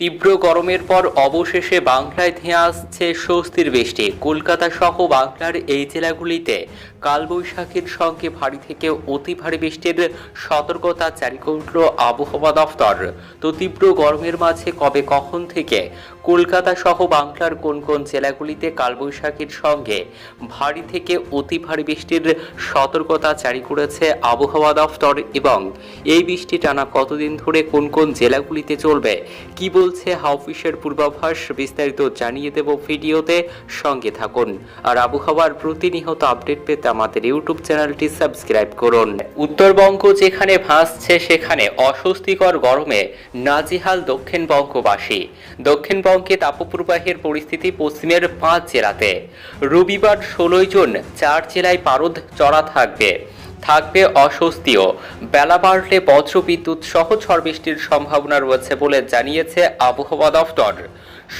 তীব্র গরমের পর অবশেষে বাংলায় ধেয়ে আসছে স্বস্তির বৃষ্টি। কলকাতা সহ বাংলার এই জেলাগুলিতে কালবৈশাখীর সঙ্গে ভারী থেকে অতি ভারী বৃষ্টির সতর্কতা জারি করল আবহাওয়া দফতর। তো তীব্র গরমের মাঝে কবে কখন থেকে কলকাতা সহ বাংলার কোন কোন জেলাগুলিতে কালবৈশাখীর সঙ্গে ভারী থেকে অতি ভারী বৃষ্টির সতর্কতা জারি করেছে আবহাওয়া দফতর এবং এই বৃষ্টি টানা কতদিন ধরে কোন কোন জেলাগুলিতে চলবে, কি বলছে হাউফিসের পূর্বাভাস বিস্তারিত জানিয়ে দেব ভিডিওতে। সঙ্গে থাকুন। আর আবহাওয়ার প্রতিনিয়ত আপডেট পেতে আমাদের ইউটিউব চ্যানেলটি সাবস্ক্রাইব করুন। উত্তরবঙ্গ যেখানে ভাসছে, সেখানে অস্বস্তিকর গরমে নাজিহাল দক্ষিণবঙ্গবাসী। দক্ষিণবঙ্গে তাপপ্রবাহের পরিস্থিতি পশ্চিমের পাঁচ জেলাতে। রবিবার ষোলোই জুন চার জেলায় পারদ চড়া থাকবে। থাকবে অস্বস্তিও। বেলা বাড়লে বজ্রবিদ্যুৎ সহ ঝড় বৃষ্টির সম্ভাবনা রয়েছে বলে জানিয়েছে আবহাওয়া দফতর।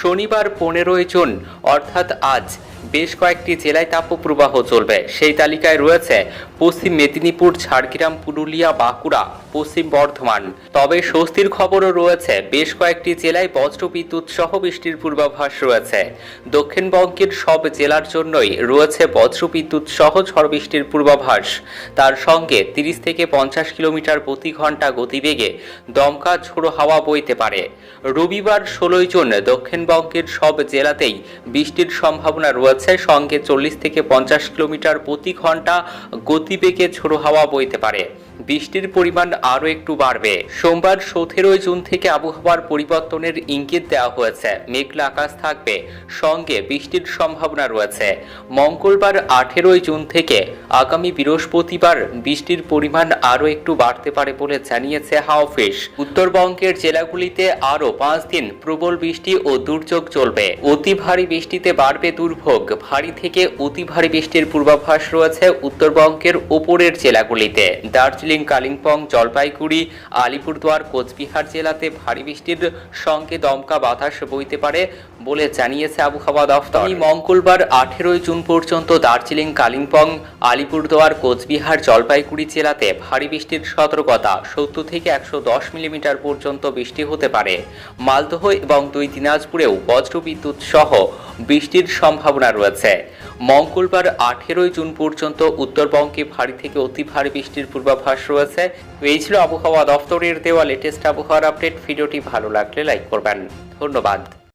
শনিবার পনেরোই জুন, অর্থাৎ আজ বেশ কয়েকটি জেলায় তাপপ্রবাহ চলবে। সেই তালিকায় রয়েছে পশ্চিম মেদিনীপুর, ঝাড়গ্রাম, পুরুলিয়া, বাঁকুড়া, পশ্চিম বর্ধমান। তবে স্বস্তির খবরও রয়েছে, বেশ কয়েকটি জেলায় বজ্রবিদ্যুৎ সহ বৃষ্টির পূর্বাভাস রয়েছে। দক্ষিণবঙ্গের সব জেলার জন্যই রয়েছে বজ্রবিদ্যুৎ সহ ঝড় বৃষ্টির পূর্বাভাস। তার সঙ্গে তিরিশ থেকে পঞ্চাশ কিলোমিটার প্রতি ঘণ্টা গতিবেগে দমকা ঝোড়ো হাওয়া বইতে পারে। রবিবার ষোলোই জুন দক্ষিণবঙ্গের সব জেলাতেই বৃষ্টির সম্ভাবনা রয়েছে। সঙ্গে চল্লিশ থেকে পঞ্চাশ কিলোমিটার প্রতি ঘণ্টা গতিবেগে ঝোড়ো হাওয়া বইতে পারে। বৃষ্টির পরিমাণ আরও একটু বাড়বে। সোমবার সতেরোই জুন থেকে আবহাওয়ার পরিবর্তনের ইঙ্গিত দেওয়া হয়েছে। মেঘলা আকাশ থাকবে। সঙ্গে বৃষ্টির সম্ভাবনা রয়েছে। মঙ্গলবার আঠেরোই জুন থেকে আগামী বৃহস্পতিবার বৃষ্টির পরিমাণ আরও একটু বাড়তে পারে বলে জানিয়েছে হাওফিস উত্তরবঙ্গের জেলাগুলিতে আরও পাঁচ দিন প্রবল বৃষ্টি ও দুর্যোগ চলবে। অতি ভারী বৃষ্টিতে বাড়বে দুর্ভোগ। ভারী থেকে অতি ভারী বৃষ্টির পূর্বাভাস রয়েছে উত্তরবঙ্গের ওপরের জেলাগুলিতে। দার্জিলিং কালিম্পং, জলপাইগুড়ি, আলিপুরদুয়ার, কোচবিহার জেলাতে ভারী বৃষ্টির সঙ্গে দমকা বাতাস বইতে পারে বলে জানিয়েছে আবহাওয়া দফতর। মঙ্গলবার আঠেরোই জুন পর্যন্ত দার্জিলিং, কালিম্পং, আলিপুরদুয়ার, কোচবিহার, জলপাইগুড়ি জেলাতে ভারী বৃষ্টির সতর্কতা, সত্তর থেকে একশো দশ মিলিমিটার পর্যন্ত বৃষ্টি হতে পারে। মালদহ এবং দুই দিনাজপুরেও বজ্রবিদ্যুৎ সহ বৃষ্টির সম্ভাবনা রয়েছে। মঙ্গলবার আঠেরোই জুন পর্যন্ত উত্তরবঙ্গে ভারী থেকে অতি ভারী বৃষ্টির পূর্বাভাস রয়েছে তো এই ছিল আবহাওয়া দফতরের দেওয়া লেটেস্ট আবহাওয়ার আপডেট ভিডিওটি ভালো লাগলে লাইক করবেন। ধন্যবাদ।